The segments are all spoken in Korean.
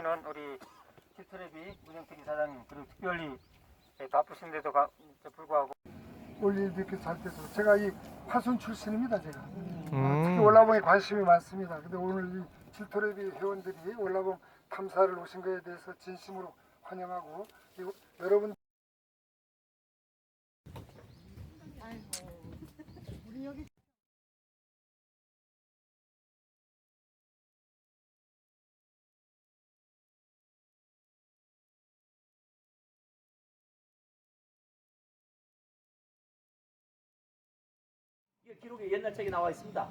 는 우리 힐트랩이 문영택 이사장님 그리고 특별히 예, 바쁘신데도 가- 불구하고 올 일도 이렇게 잘 돼서 제가 이 화순 출신입니다 제가 특히 음. 월라봉에 관심이 많습니다 근데 오늘 이 질토레비 회원들이 월라봉 탐사를 오신 것에 대해서 진심으로 환영하고 이 여러분 기록에 옛날 책에 나와 있습니다.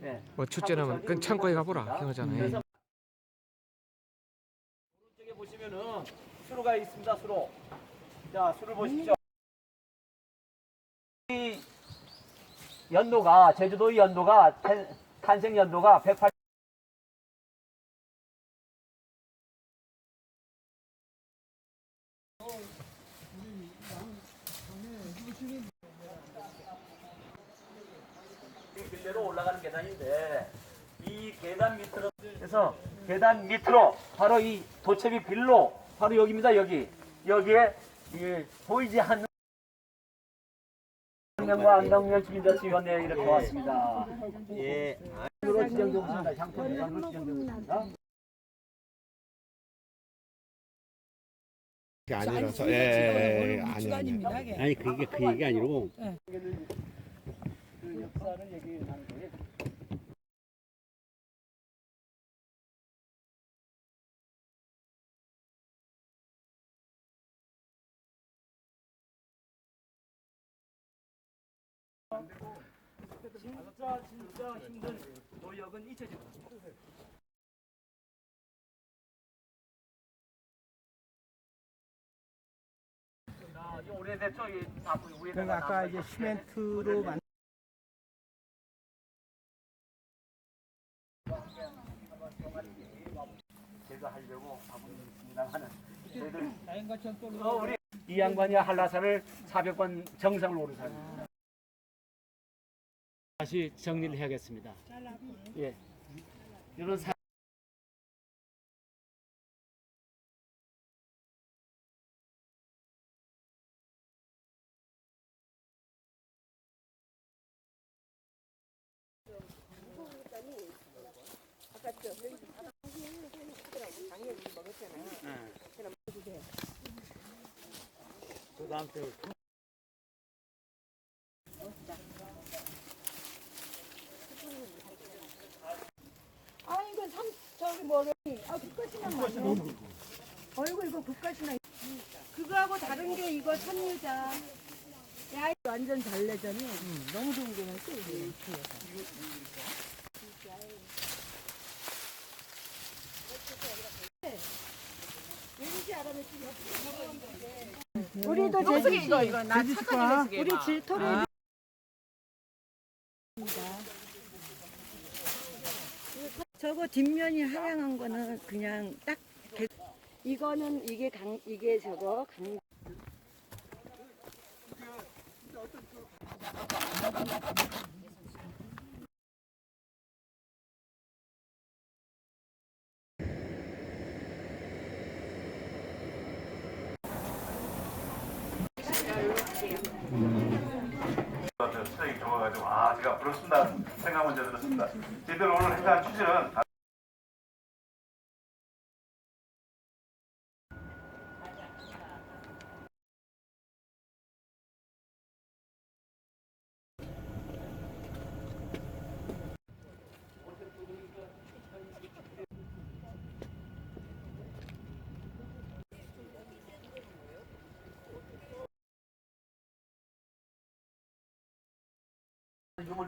네. 뭐 축제라면 그 창고에 가보라 그거잖아요. 그래서 오른쪽에 보시면은 수로가 있습니다. 수로. 자, 수를 보십시오. 이 연도가 제주도의 연도가 탄- 탄생 연도가 108 이 길대로 올라가는 계단인데 이 계단 밑으로 그래서 계단 밑으로 바로 이 도채비 빌로 바로 여기입니다 여기 여기에 이 보이지 않는 청년과 안동면 주민자치위원회 이렇게 왔습니다. 예. 으로 지정되고 있습니다. 향토 대상으로 지정되고 있습니다. 아니라서 예, 아니 아니. 아니 그게 그 얘기 아니고 그 역사를 얘기하는 거예요. 진짜 진짜 힘든 노역은 잊혀지고 이 오래됐죠? 이 나무 그러니까 아까 이제 시멘트로 만 제가 하려고 자연과 철도로 어, 우리 이 양반이 한라산을 400번 정상을 오른 사람입니다. 다시 정리를 해야겠습니다. 예. 이런 사그 때아 이거 삼 저기 뭐래 아 국가신앙 맞네. 어이구 이거 국가신앙. 그거하고 다른 게 이거 선유자. 야 완전 달래잖니 너무 좋은 게 많지? 이게 왠지 알아냈지 우리도 제주시 이거 이거 나 착하게 우리 질토를 저거 뒷면이 하양한 거는 그냥 딱 개- 이거는 이게 강 이게 저거 강 수익이 좋아가지고 아 제가 부럽습니다 생각 먼저 들었습니다. 저희들 오늘 행사한 취지는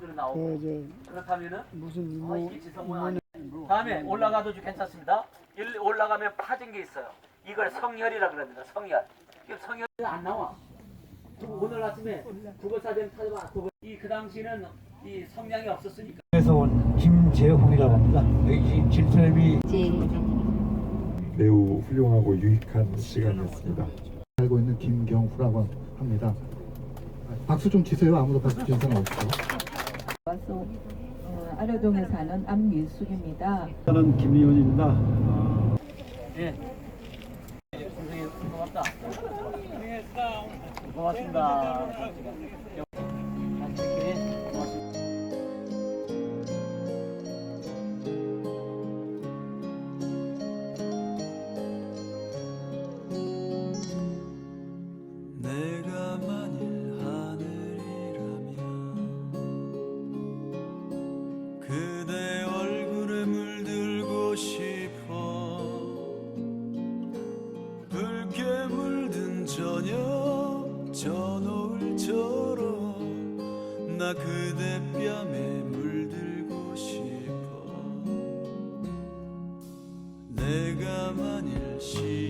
다- 유물들이 나오고 그렇다면은 무슨 아, 이게 지성문 아니 다음에 올라가도 좀 괜찮습니다. 일 올라가면 파진 게 있어요. 이걸 성혈이라 그럽니다. 성혈. 이 성혈이 안 나와. 오늘 아침에 국어사전 찾아봐. 이그 당시는 이 성량이 없었으니까. 에서 온 김재훈이라고 합니다. 여기 질트랩이 매우 훌륭하고 유익한 시간이었습니다. 알고 있는 김경후라고 합니다 박수 좀 치세요 아무도 박수 치는 사람 없죠 와서 어, 아려동에 사는 안민숙입니다. 저는 김의원입니다. 예. 선생님 고맙다. 고맙습니다. 저녁 저 노을처럼 나 그대 뺨에 물들고 싶어. 내가 만일 시